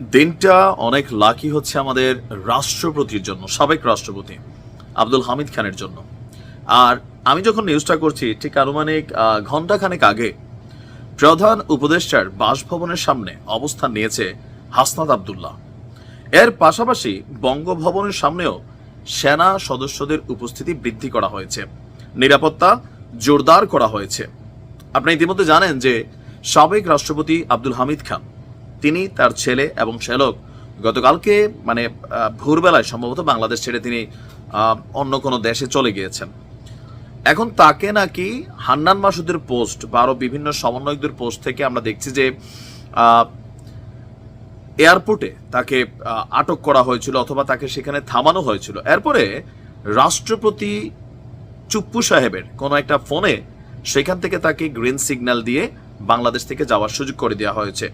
দিনটা অনেক লাকি হচ্ছে আমাদের রাষ্ট্রপতির জন্য, সাবেক রাষ্ট্রপতি, আব্দুল হামিদ খানের জন্য। আর আমি যখন নিউজটা করছি, ঠিক আনুমানিক ঘন্টাখানেক আগে প্রধান উপদেষ্টার বাসভবনের সামনে অবস্থান নিয়েছে হাসনাত আবদুল্লাহ। এর পাশাপাশি বঙ্গভবনের সামনেও সেনা সদস্যদের উপস্থিতি বৃদ্ধি করা হয়েছে, নিরাপত্তা জোরদার করা হয়েছে। আপনি ইতিমধ্যে জানেন যে সাবেক রাষ্ট্রপতি আব্দুল হামিদ খান তিনি, তার ছেলে এবং শ্যালক গতকালকে মানে ভোরবেলায় সম্ভবত বাংলাদেশ ছেড়ে তিনি অন্য কোনো দেশে চলে গিয়েছেন। এখন তাকে নাকি হান্নান মাসুদের পোস্ট বা আরও বিভিন্ন সমন্বয়কদের পোস্ট থেকে আমরা দেখছি যে এয়ারপোর্টে তাকে আটক করা হয়েছিল অথবা তাকে সেখানে থামানো হয়েছিল। এরপরে রাষ্ট্রপতি চুপ্পু সাহেবের কোনো একটা ফোনে সেখান থেকে তাকে গ্রিন সিগন্যাল দিয়ে বাংলাদেশ থেকে যাওয়ার সুযোগ করে দেওয়া হয়েছে।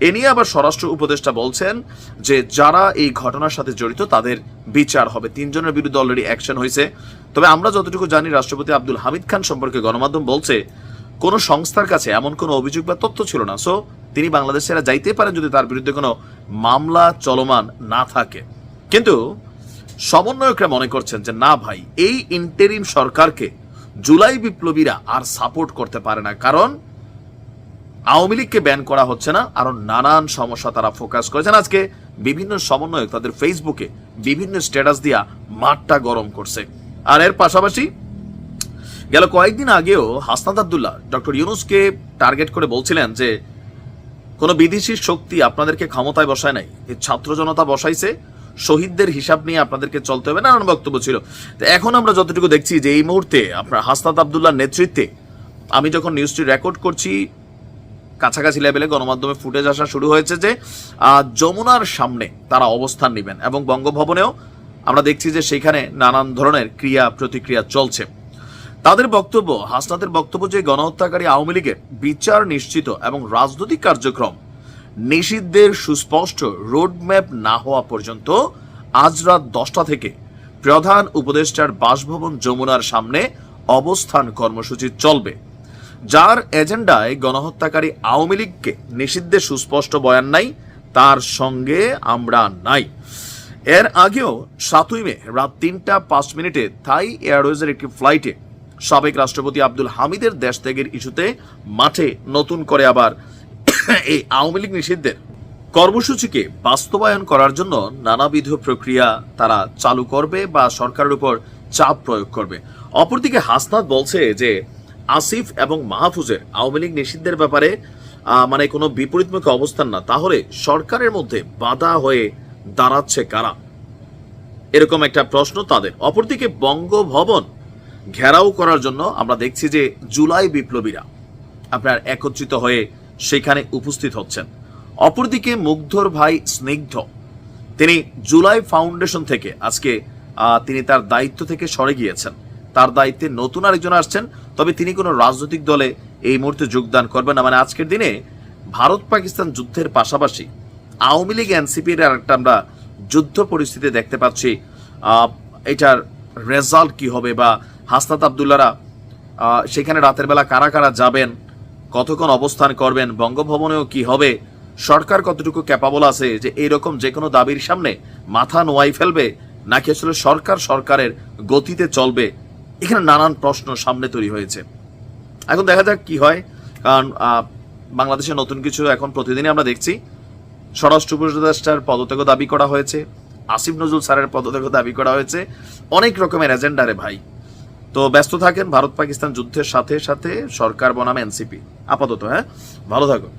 এ নিয়ে আবার স্বরাষ্ট্র উপদেষ্টা বলছেন যে, যারা এই ঘটনার সাথে জড়িত, তাদের বিচার হবে। তিনজনের বিরুদ্ধে অলরেডি অ্যাকশন হয়েছে। তবে আমরা যতটুকু জানি, রাষ্ট্রপতি আব্দুল হামিদ খান সম্পর্কে গণমাধ্যম বলছে, কোনো সংস্থার কাছে এমন কোনো অভিযোগ বা তথ্য ছিল না। সো তিনি বাংলাদেশে এরা যাইতে পারেন যদি তার বিরুদ্ধে কোনো মামলা চলমান না থাকে। কিন্তু সমন্বয়করা মনে করছেন যে, না ভাই, এই ইন্টেরিম সরকারকে জুলাই বিপ্লবীরা আর সাপোর্ট করতে পারে না। কারণ আওয়ামী লীগকে ব্যান করা হচ্ছে না, আরও নানান সমস্যা তারা ফোকাস করেছেন। আজকে বিভিন্ন সমন্বয়ক তাদের ফেসবুকে বিভিন্ন স্ট্যাটাস দিয়া মাঠটা গরম করছে। আর এর পাশাপাশি গেল কয়েকদিন আগেও হাসনাত আবদুল্লাহ, ডক্টর ইউনুসকে টার্গেট করে বলছিলেন যে, কোনো বিদেশি শক্তি আপনাদেরকে ক্ষমতায় বসায় নাই ছাত্র জনতা বসাইছে, শহীদদের হিসাব নিয়ে আপনাদেরকে চলতে হবে, নানান বক্তব্য ছিল। তো এখন আমরা যতটুকু দেখছি যে এই মুহূর্তে আপনার হাসনাত আবদুল্লাহর নেতৃত্বে আমি যখন নিউজটি রেকর্ড করছি কাছাকাছি লেভেলে গণমাধ্যমে ফুটেজ আসা শুরু হয়েছে যে যমুনার সামনে তারা অবস্থান নেবেন এবং বঙ্গভবনেও আমরা দেখছি যে সেখানে নানান ধরনের ক্রিয়া প্রতিক্রিয়া চলছে। তাদের বক্তব্য, হাসনাতের বক্তব্য যে গণহত্যাকারী আওয়ামী লীগের বিচার নিশ্চিত এবং রাজনৈতিক কার্যক্রম নিষিদ্ধের সুস্পষ্ট রোডম্যাপ না হওয়া পর্যন্ত আজ রাত দশটা থেকে প্রধান উপদেষ্টার বাসভবন যমুনার সামনে অবস্থান কর্মসূচি চলবে। যার এজেন্ডায় গণহত্যাকারী আওয়ামী লীগকে নিষিদ্ধের সুস্পষ্ট বয়ান নাই, তার সঙ্গে আমরা নাই। এর আগেও সাতই মে রাত তিনটা পাঁচ মিনিটে থাই এয়ারওয়েজের একটি ফ্লাইটে সাবেক রাষ্ট্রপতি আব্দুল হামিদের দেশ ত্যাগের ইস্যুতে মাঠে নতুন করে আবার এই আওয়ামী লীগ নিষিদ্ধের কর্মসূচিকে বাস্তবায়ন করার জন্য নানাবিধ প্রক্রিয়া তারা চালু করবে বা সরকারের উপর চাপ প্রয়োগ করবে। অপরদিকে হাসনাত বলছে যে আসিফ এবং মাহফুজের আওয়ামী লীগ নিষিদ্ধের ব্যাপারে মানে কোনো বিপরীতমুখী অবস্থান না। তাহলে সরকারের মধ্যে বাধা হয়ে দাঁড়াচ্ছে কারা? এরকম একটা প্রশ্ন তাদের। অপরদিকে বঙ্গভবন ঘেরাও করার জন্য আমরা দেখছি যে জুলাই বিপ্লবীরা আপনার একত্রিত হয়ে সেখানে উপস্থিত হচ্ছেন। অপরদিকে মুগ্ধর ভাই স্নিগ্ধ, তিনি জুলাই ফাউন্ডেশন থেকে আজকে তিনি তার দায়িত্ব থেকে সরে গিয়েছেন। তার দায়িত্বে নতুন আরেকজন আসছেন, তবে তিনি কোনো রাজনৈতিক দলে এই মুহূর্তে যোগদান করবেন না। মানে আজকের দিনে ভারত পাকিস্তান যুদ্ধের পাশাপাশি আওয়ামী লীগ এনসিপির আর একটা আমরা যুদ্ধ পরিস্থিতি দেখতে পাচ্ছি। এটার রেজাল্ট কি হবে বা হাসনাত আবদুল্লারা সেখানে রাতের বেলা কারা কারা যাবেন, কতক্ষণ অবস্থান করবেন, বঙ্গভবনেও কি হবে, সরকার কতটুকু ক্যাপাবল আছে, যে এইরকম যে কোনো দাবির সামনে মাথা নোয়াই ফেলবে, নাকি আসলে সরকার সরকারের গতিতে চলবে এখানে নানান প্রশ্ন সামনে তৈরি হয়েছে। এখন দেখা যাক কি হয়, কারণ বাংলাদেশে নতুন কিছু এখন প্রতিদিনই আমরা দেখছি। স্বরাষ্ট্র উপদেষ্টার পদত্যাগ দাবি করা হয়েছে, আসিফ নজরুল স্যারের পদত্যাগ দাবি করা হয়েছে, অনেক রকমের এজেন্ডারে ভাই। তো ব্যস্ত থাকেন ভারত পাকিস্তান যুদ্ধের সাথে সাথে সরকার বনাম এনসিপি। আপাতত হ্যাঁ? ভালো থাকুন।